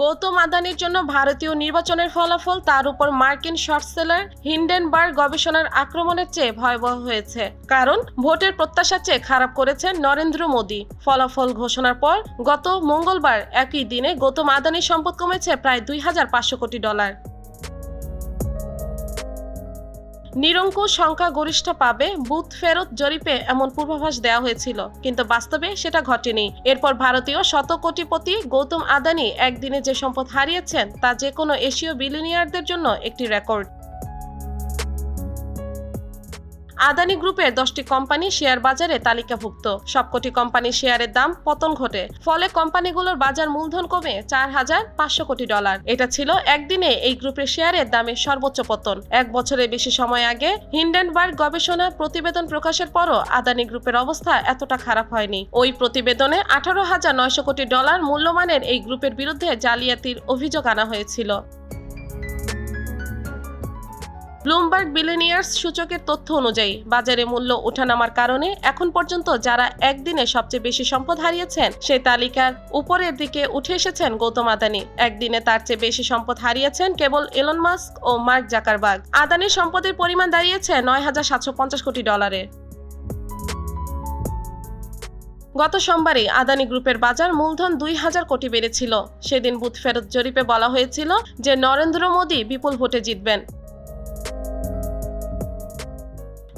গৌতম আদানির জন্য ভারতীয় নির্বাচনের ফলাফল, তার উপর মার্কিন শর্ট সেলার হিন্ডেনবার্গ গবেষণার আক্রমণের চেয়ে ভয়াবহ হয়েছে। কারণ, ভোটের প্রত্যাশার চেয়ে খারাপ করেছেন নরেন্দ্র মোদী। ফলাফল ঘোষণার পর, গত মঙ্গলবার একই দিনে গৌতম আদানির সম্পদ কমেছে প্রায় দুই হাজার পাঁচশো কোটি ডলার। নিরঙ্কুশ সংখ্যা গরিষ্ঠ পাবে, বুথ ফেরত জরিপে এমন পূর্বাভাস দেওয়া হয়েছিল। কিন্তু বাস্তবে সেটা ঘটেনি। এরপর ভারতীয় শত কোটিপতি গৌতম আদানি একদিনে যে সম্পদ হারিয়েছেন, তা যে কোনো এশীয় বিলিনিয়ারদের জন্য একটি রেকর্ড। আদানি গ্রুপের দশটি কোম্পানি শেয়ার বাজারে তালিকাভুক্ত। সবকটি কোম্পানির শেয়ারের দাম পতন ঘটে। ফলে কোম্পানিগুলোর বাজার মূলধন কমে চার হাজার পাঁচশো কোটি ডলার। এটা ছিল একদিনে এই গ্রুপের শেয়ারের দামের সর্বোচ্চ পতন। এক বছরের বেশি সময় আগে হিন্ডেনবার্গ গবেষণা প্রতিবেদন প্রকাশের পরও আদানি গ্রুপের অবস্থা এতটা খারাপ হয়নি। ওই প্রতিবেদনে আঠারো হাজার নয়শো কোটি ডলার মূল্যমানের এই গ্রুপের বিরুদ্ধে জালিয়াতির অভিযোগ আনা হয়েছিল। ব্লুমবার্গ বিলিনিয়ার্স সূচকের তথ্য অনুযায়ী, বাজারে মূল্য ওঠানামার কারণে এখন পর্যন্ত যারা একদিনে সবচেয়ে বেশি সম্পদ হারিয়েছেন সেই তালিকার উপরের দিকে উঠে এসেছেন গৌতম আদানি। একদিনে তার চেয়ে বেশি সম্পদ হারিয়েছেন কেবল এলন মাস্ক ও মার্ক জাকারবার্গ। আদানির সম্পদের পরিমাণ দাঁড়িয়েছে নয় হাজার সাতশো পঞ্চাশ কোটি ডলারে। গত সোমবারে আদানি গ্রুপের বাজার মূলধন দুই হাজার কোটি বেড়েছিল। সেদিন বুথ ফেরত জরিপে বলা হয়েছিল যে, নরেন্দ্র মোদী বিপুল ভোটে জিতবেন।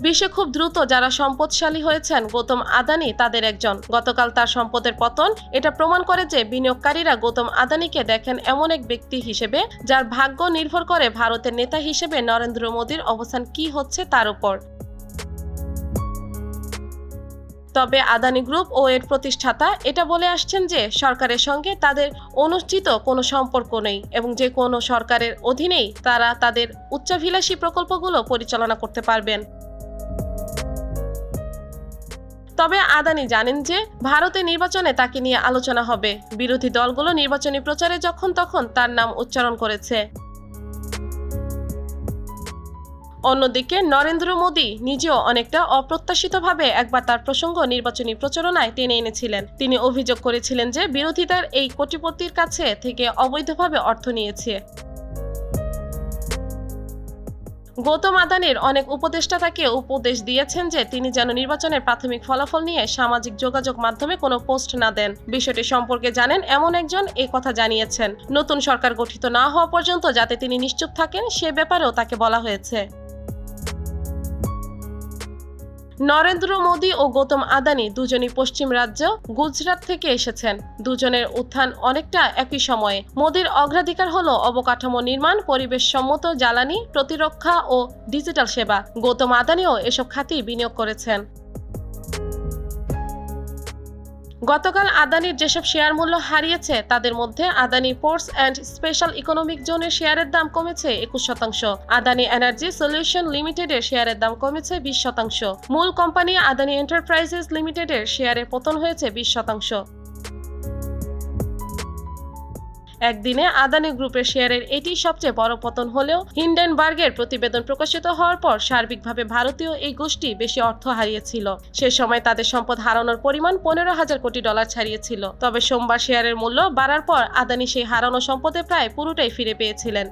বিশ্বে খুব দ্রুত যারা সম্পদশালী হয়েছেন, গৌতম আদানি তাদের একজন। গতকাল তার সম্পদের পতন, এটা প্রমাণ করে যে বিনিয়োগকারীরা গৌতম আদানিকে দেখেন এমন এক ব্যক্তি হিসেবে, যার ভাগ্য নির্ভর করে ভারতের নেতা হিসেবে নরেন্দ্র মোদীর অবস্থান কি হচ্ছে তার উপর। তবে আদানি গ্রুপ ও এর প্রতিষ্ঠাতা এটা বলে আসছেন যে, সরকারের সঙ্গে তাদের অনুষ্ঠিত কোনো সম্পর্ক নেই এবং যে কোনো সরকারের অধীনেই তারা তাদের উচ্চাভিলাষী প্রকল্পগুলো পরিচালনা করতে পারবেন। তবে আদানি জানেন যে ভারতের নির্বাচনে তাকে নিয়ে আলোচনা হবে। বিরোধী দলগুলো নির্বাচনী প্রচারে যখন তখন তার নাম উচ্চারণ করেছে। অন্যদিকে নরেন্দ্র মোদী নিজেও অনেকটা অপ্রত্যাশিতভাবে একবার তার প্রসঙ্গ নির্বাচনী প্রচারণায় টেনে এনেছিলেন। তিনি অভিযোগ করেছিলেন যে বিরোধীদের এই কোটিপতির কাছে থেকে অবৈধভাবে অর্থ নিয়েছে। গৌতম আদানির অনেক উপদেষ্টা তাকে উপদেশ দিয়েছেন যে তিনি যেন নির্বাচনের প্রাথমিক ফলাফল নিয়ে সামাজিক যোগাযোগ মাধ্যমে কোনো পোস্ট না দেন। বিষয়টি সম্পর্কে জানেন এমন একজন, এ কথা জানিয়েছেন। নতুন সরকার গঠিত না হওয়া পর্যন্ত যাতে তিনি নিশ্চুপ থাকেন, সে ব্যাপারেও তাকে বলা হয়েছে। নরেন্দ্র মোদী ও গৌতম আদানি দুজনই পশ্চিম রাজ্য গুজরাট থেকে এসেছেন। দুজনের উত্থান অনেকটা একই সময়ে। মোদীর অগ্রাধিকার হল অবকাঠামো নির্মাণ পরিবেশ সম্মত জ্বালানি, প্রতিরক্ষা ও ডিজিটাল সেবা। গৌতম আদানিও এসব খাতেই বিনিয়োগ করেছেন। গতকাল আদানির যেসব শেয়ার মূল্য হারিয়েছে, তাদের মধ্যে Adani ports and special economic জোনের শেয়ারের দাম কমেছে একুশ শতাংশ। আদানি এনার্জি সলিউশন লিমিটেডের শেয়ারের দাম কমেছে বিশ শতাংশ। মূল কোম্পানি আদানি এন্টারপ্রাইজেস লিমিটেডের শেয়ারের পতন হয়েছে বিশ শতাংশ। একদিনে আদানি গ্রুপের শেয়ারের এটি সবচেয়ে বড় পতন হলেও হিন্ডেনবার্গের প্রতিবেদন প্রকাশিত হওয়ার পর সার্বিকভাবে ভারতীয় এই গোষ্ঠী বেশি অর্থ হারিয়েছিল। সে সময় তাদের সম্পদ হারানোর পরিমাণ পনেরো হাজার কোটি ডলার ছাড়িয়েছিল। তবে সোমবার শেয়ারের মূল্য বাড়ার পর আদানি সেই হারানো সম্পদে প্রায় পুরোটাই ফিরে পেয়েছিলেন।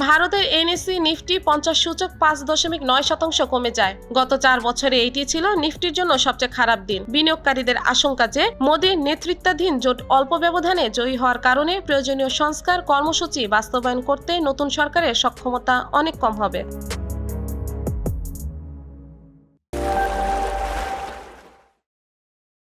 ভারতের এনএসসি নিফটি পঞ্চাশ সূচক পাঁচ দশমিক নয় শতাংশ কমে যায়। গত চার বছরে এটি ছিল নিফটির জন্য সবচেয়ে খারাপ দিন। বিনিয়োগকারীদের আশঙ্কা যে মোদীর নেতৃত্বাধীন জোট অল্প ব্যবধানে জয়ী হওয়ার কারণে প্রয়োজনীয় সংস্কার কর্মসূচি বাস্তবায়ন করতে নতুন সরকারের সক্ষমতা অনেক কম হবে।